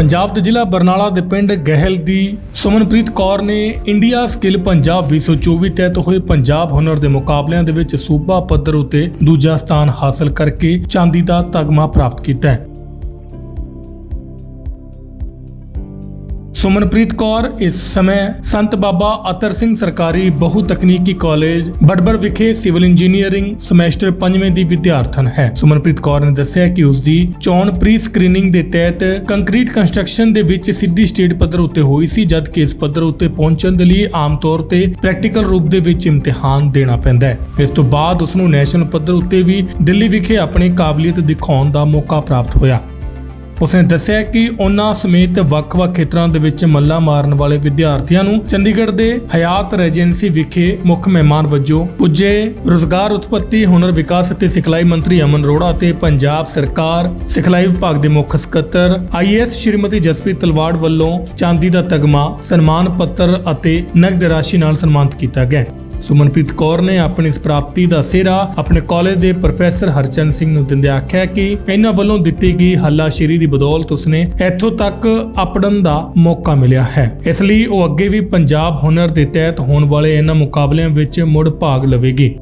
ਪੰਜਾਬ ਦੇ ਜ਼ਿਲ੍ਹਾ ਬਰਨਾਲਾ ਦੇ ਪਿੰਡ ਗਹਿਲ ਦੀ ਸੁਮਨਪ੍ਰੀਤ ਕੌਰ ਨੇ ਇੰਡੀਆ ਸਕਿੱਲ ਪੰਜਾਬ 2024 ਤਹਿਤ ਹੋਏ ਪੰਜਾਬ ਹੁਨਰ ਦੇ ਮੁਕਾਬਲਿਆਂ ਦੇ ਵਿੱਚ ਸੂਬਾ ਪੱਧਰ ਉਤੇ ਦੂਜਾ ਸਥਾਨ ਹਾਸਲ ਕਰਕੇ ਚਾਂਦੀ ਦਾ ਤਗਮਾ ਪ੍ਰਾਪਤ ਕੀਤਾ ਹੈ। ਸੁਮਨਪ੍ਰੀਤ ਕੌਰ, ਇਸ ਸਮੇਂ ਸੰਤ ਬਾਬਾ ਅਤਰ ਸਿੰਘ ਸਰਕਾਰੀ ਬਹੁ ਤਕਨੀਕੀ ਕਾਲਜ, ਬੜਬੜ ਵਿਖੇ ਸਿਵਲ ਇੰਜੀਨੀਅਰਿੰਗ ਸਮੈਸਟਰ 5ਵੇਂ ਦੀ ਵਿਦਿਆਰਥਣ ਹੈ। ਸੁਮਨਪ੍ਰੀਤ ਕੌਰ ਨੇ ਦੱਸਿਆ ਕਿ ਉਸ ਦੀ ਚੋਣ ਪ੍ਰੀ ਸਕਰੀਨਿੰਗ ਦੇ ਤਹਿਤ ਕੰਕਰੀਟ ਕੰਸਟਰਕਸ਼ਨ ਦੇ ਵਿੱਚ ਸਿੱਧੀ ਸਟੇਟ ਪੱਧਰ ਉੱਤੇ ਹੋਈ ਸੀ, ਜਦਕਿ ਇਸ ਪੱਧਰ ਉੱਤੇ ਪਹੁੰਚਣ ਦੇ ਲਈ ਆਮ ਤੌਰ ਤੇ ਪ੍ਰੈਕਟੀਕਲ ਰੂਪ ਦੇ ਵਿੱਚ ਇਮਤਿਹਾਨ ਦੇਣਾ ਪੈਂਦਾ ਹੈ। ਇਸ ਤੋਂ ਬਾਅਦ ਉਸ ਨੂੰ ਨੈਸ਼ਨਲ ਪੱਧਰ ਉੱਤੇ ਵੀ ਦਿੱਲੀ ਵਿਖੇ ਆਪਣੀ ਕਾਬਲੀਅਤ ਦਿਖਾਉਣ ਦਾ ਮੌਕਾ ਪ੍ਰਾਪਤ ਹੋਇਆ। ਉਸਨੇ ਦੱਸਿਆ ਕਿ ਉਹਨਾਂ ਸਮੇਤ ਵੱਖ-ਵੱਖ ਖੇਤਰਾਂ ਦੇ ਵਿੱਚ ਮੱਲਾ ਮਾਰਨ ਵਾਲੇ ਵਿਦਿਆਰਥੀਆਂ ਨੂੰ ਚੰਡੀਗੜ੍ਹ ਦੇ ਹਯਾਤ ਰੈਜੈਂਸੀ ਵਿਖੇ ਮੁੱਖ ਮਹਿਮਾਨ ਵਜੋਂ ਪੁੱਜੇ ਰੋਜ਼ਗਾਰ ਉਤਪਤੀ, ਹੁਨਰ ਵਿਕਾਸ ਅਤੇ ਸਿਖਲਾਈ ਮੰਤਰੀ ਅਮਨ ਅਰੋੜਾ ਅਤੇ ਪੰਜਾਬ ਸਰਕਾਰ ਸਿਖਲਾਈ ਵਿਭਾਗ ਦੇ ਮੁੱਖ ਸਕੱਤਰ ਆਈਐਸ ਸ਼੍ਰੀਮਤੀ ਜਸਪ੍ਰੀਤ ਤਲਵਾੜ ਵੱਲੋਂ ਚਾਂਦੀ ਦਾ ਤਗਮਾ, ਸਨਮਾਨ ਪੱਤਰ ਅਤੇ ਨਗਦ ਰਾਸ਼ੀ ਨਾਲ ਸਨਮਾਨਿਤ ਕੀਤਾ ਗਿਆ। ਸੁਮਨਪ੍ਰੀਤ ਕੌਰ ਨੇ ਆਪਣੀ ਇਸ ਪ੍ਰਾਪਤੀ ਦਾ ਸਿਹਰਾ ਆਪਣੇ ਕਾਲਜ ਦੇ ਪ੍ਰੋਫੈਸਰ ਹਰਚੰਦ ਸਿੰਘ ਨੂੰ ਦਿੰਦਿਆਂ ਆਖਿਆ ਕਿ ਇਹਨਾਂ ਵੱਲੋਂ ਦਿੱਤੀ ਗਈ ਹੱਲਾਸ਼ੇਰੀ ਦੀ ਬਦੌਲਤ ਉਸਨੇ ਇੱਥੋਂ ਤੱਕ ਆਪੜਨ ਦਾ ਮੌਕਾ ਮਿਲਿਆ ਹੈ। ਇਸ ਲਈ ਉਹ ਅੱਗੇ ਵੀ ਪੰਜਾਬ ਹੁਨਰ ਦੇ ਤਹਿਤ ਹੋਣ ਵਾਲੇ ਇਹਨਾਂ ਮੁਕਾਬਲਿਆਂ ਵਿੱਚ ਮੁੜ ਭਾਗ ਲਵੇਗੀ।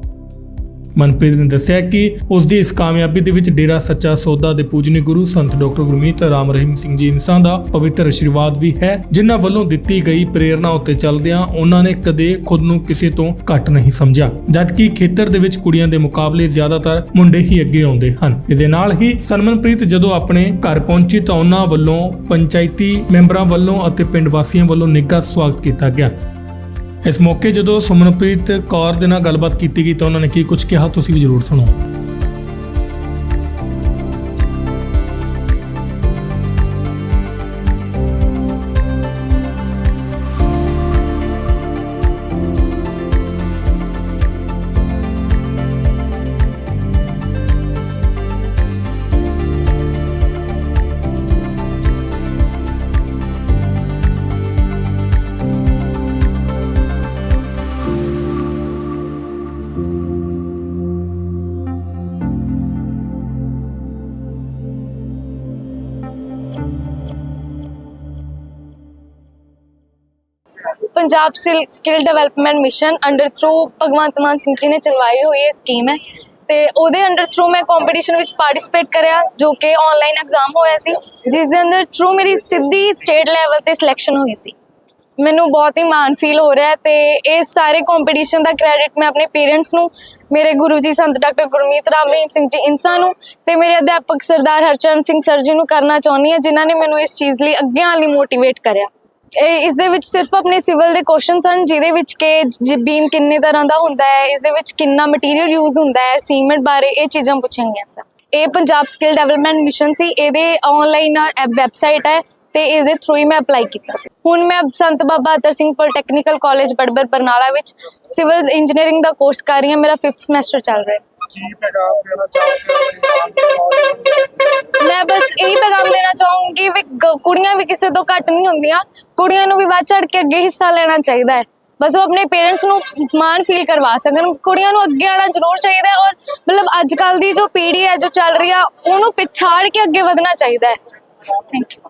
ਮਨਪ੍ਰੀਤ ਨੇ ਦੱਸਿਆ ਕਿ ਉਸ ਦੀ ਇਸ ਕਾਮਯਾਬੀ ਦੇ ਵਿੱਚ ਡੇਰਾ ਸੱਚਾ ਸੌਦਾ ਦੇ ਪੂਜਨੀ ਗੁਰੂ ਸੰਤ ਡਾਕਟਰ ਗੁਰਮੀਤ ਰਾਮ ਰਹੀਮ ਸਿੰਘ ਜੀ ਇਨਸਾਨ ਦਾ ਪਵਿੱਤਰ ਆਸ਼ੀਰਵਾਦ ਵੀ ਹੈ, ਜਿਨ੍ਹਾਂ ਵੱਲੋਂ ਦਿੱਤੀ ਗਈ ਪ੍ਰੇਰਣਾ ਉੱਤੇ ਚੱਲਦਿਆਂ ਉਹਨਾਂ ਨੇ ਕਦੇ ਖੁਦ ਨੂੰ ਕਿਸੇ ਤੋਂ ਘੱਟ ਨਹੀਂ ਸਮਝਿਆ। ਜਦਕਿ ਖੇਤਰ ਦੇ ਵਿੱਚ ਕੁੜੀਆਂ ਦੇ ਮੁਕਾਬਲੇ ਜ਼ਿਆਦਾਤਰ ਮੁੰਡੇ ਹੀ ਅੱਗੇ ਆਉਂਦੇ ਹਨ। ਇਸ ਦੇ ਨਾਲ ਹੀ ਸਨਮਨਪ੍ਰੀਤ ਜਦੋਂ ਆਪਣੇ ਘਰ ਪਹੁੰਚੀ ਤਾਂ ਉਹਨਾਂ ਵੱਲੋਂ ਪੰਚਾਇਤੀ ਮੈਂਬਰਾਂ ਵੱਲੋਂ ਅਤੇ ਪਿੰਡ ਵਾਸੀਆਂ ਵੱਲੋਂ ਨਿੱਘਾ ਸਵਾਗਤ ਕੀਤਾ ਗਿਆ। ਇਸ ਮੌਕੇ ਜਦੋਂ ਸੁਮਨਪ੍ਰੀਤ ਕੌਰ ਦੇ ਨਾਲ ਗੱਲਬਾਤ ਕੀਤੀ ਗਈ ਤਾਂ ਉਹਨਾਂ ਨੇ ਕੀ ਕੁਝ ਕਿਹਾ? ਤੁਸੀਂ ਵੀ ਜ਼ਰੂਰ ਸੁਣੋ। Punjab skill development mission under through Bhagwant Mann Singh ji ਨੇ ਚਲਵਾਈ ਹੋਈ ਇਹ ਸਕੀਮ ਹੈ। ਤੇ ਉਹਦੇ ਅੰਡਰ ਥਰੂ ਮੈਂ ਕੰਪੀਟੀਸ਼ਨ ਵਿੱਚ ਪਾਰਟਿਸਿਪੇਟ ਕਰਿਆ, ਜੋ ਕਿ ਆਨਲਾਈਨ ਐਗਜ਼ਾਮ ਹੋਇਆ ਸੀ ਜਿਸ ਦੇ ਅੰਦਰ ਥਰੂ ਮੇਰੀ ਸਿੱਧੀ ਸਟੇਟ ਲੈਵਲ ਤੇ ਸਿਲੈਕਸ਼ਨ ਹੋਈ ਸੀ। ਮੈਨੂੰ ਬਹੁਤ ਹੀ ਮਾਣ ਫੀਲ ਹੋ ਰਿਹਾ ਹੈ ਤੇ ਇਹ ਸਾਰੇ ਕੰਪੀਟੀਸ਼ਨ ਦਾ ਕ੍ਰੈਡਿਟ ਮੈਂ ਆਪਣੇ ਪੇਰੈਂਟਸ ਨੂੰ, ਮੇਰੇ ਗੁਰੂ ਜੀ ਸੰਤ ਡਾਕਟਰ ਗੁਰਮੀਤ ਰਾਮ ਰਹੀਮ ਸਿੰਘ ਜੀ ਇਨਸਾ ਨੂੰ ਤੇ ਮੇਰੇ ਅਧਿਆਪਕ ਸਰਦਾਰ ਹਰਚਰਨ ਸਿੰਘ ਸਰ ਜੀ ਨੂੰ ਕਰਨਾ ਚਾਹੁੰਦੀ ਹਾਂ, ਜਿਨ੍ਹਾਂ ਨੇ ਮੈਨੂੰ ਇਸ ਚੀਜ਼ ਲਈ ਅੱਗੇ ਆਉਣ ਲਈ ਮੋਟੀਵੇਟ ਕਰਿਆ। ਇਸ ਦੇ ਵਿੱਚ ਸਿਰਫ ਆਪਣੇ ਸਿਵਲ ਦੇ ਕੁਐਸਚਨਸ ਸਨ ਜਿਹਦੇ ਵਿੱਚ ਕਿ ਬੀਮ ਕਿੰਨੇ ਤਰ੍ਹਾਂ ਦਾ ਹੁੰਦਾ ਹੈ, ਇਸ ਦੇ ਵਿੱਚ ਕਿੰਨਾ ਮਟੀਰੀਅਲ ਯੂਜ਼ ਹੁੰਦਾ ਹੈ ਸੀਮੈਂਟ ਬਾਰੇ ਇਹ ਚੀਜ਼ਾਂ ਪੁੱਛਣਗੀਆਂ ਸਰ ਇਹ ਪੰਜਾਬ ਸਕਿੱਲ ਡਿਵੈਲਪਮੈਂਟ ਮਿਸ਼ਨ ਸੀ, ਇਹਦੇ ਆਨਲਾਈਨ ਵੈਬਸਾਈਟ ਹੈ ਤੇ ਇਹਦੇ ਥਰੂ ਹੀ ਮੈਂ ਅਪਲਾਈ ਕੀਤਾ ਸੀ। ਹੁਣ ਮੈਂ ਸੰਤ ਬਾਬਾ ਅਤਰ ਸਿੰਘ ਪੋਲੀਟੈਕਨੀਕਲ ਕਾਲਜ ਬੜਬਰ ਬਰਨਾਲਾ ਵਿੱਚ ਸਿਵਲ ਇੰਜੀਨੀਅਰਿੰਗ ਦਾ ਕੋਰਸ ਕਰ ਰਹੀ ਹਾਂ, ਮੇਰਾ 5th ਸਮੈਸਟਰ ਚੱਲ ਰਿਹਾ। ਹੈ ਕੀ ਪੈਗਾਮ ਦੇਣਾ ਚਾਹੋਗੇ ਮੈਂ ਬਸ ਇਹੀ ਪੈਗਾਮ ਦੇਣਾ ਚਾਹੂੰਗੀ ਵੀ ਗ- ਕੁੜੀਆਂ ਵੀ ਕਿਸੇ ਤੋਂ ਘੱਟ ਨਹੀਂ ਹੁੰਦੀਆਂ। ਕੁੜੀਆਂ ਨੂੰ ਵੀ ਵੱਧ ਚੜ ਕੇ ਅੱਗੇ ਹਿੱਸਾ ਲੈਣਾ ਚਾਹੀਦਾ ਹੈ। ਬਸ ਉਹ ਆਪਣੇ ਪੇਰੈਂਟਸ ਨੂੰ ਮਾਣ ਫੀਲ ਕਰਵਾ ਸਕਣ। ਕੁੜੀਆਂ ਨੂੰ ਅੱਗੇ ਆਉਣਾ ਜ਼ਰੂਰ ਚਾਹੀਦਾ ਹੈ ਔਰ ਮਤਲਬ ਅੱਜ ਕੱਲ ਦੀ ਜੋ ਪੀੜ੍ਹੀ ਹੈ, ਜੋ ਚੱਲ ਰਹੀ ਆ, ਉਹਨੂੰ ਪਿਛਾੜ ਕੇ ਅੱਗੇ ਵਧਣਾ ਚਾਹੀਦਾ ਹੈ। Thank you